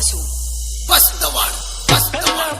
પાછું. પસ્તવાણ પસ્તવાણ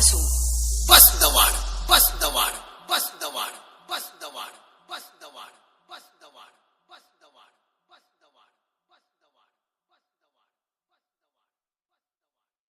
Azul.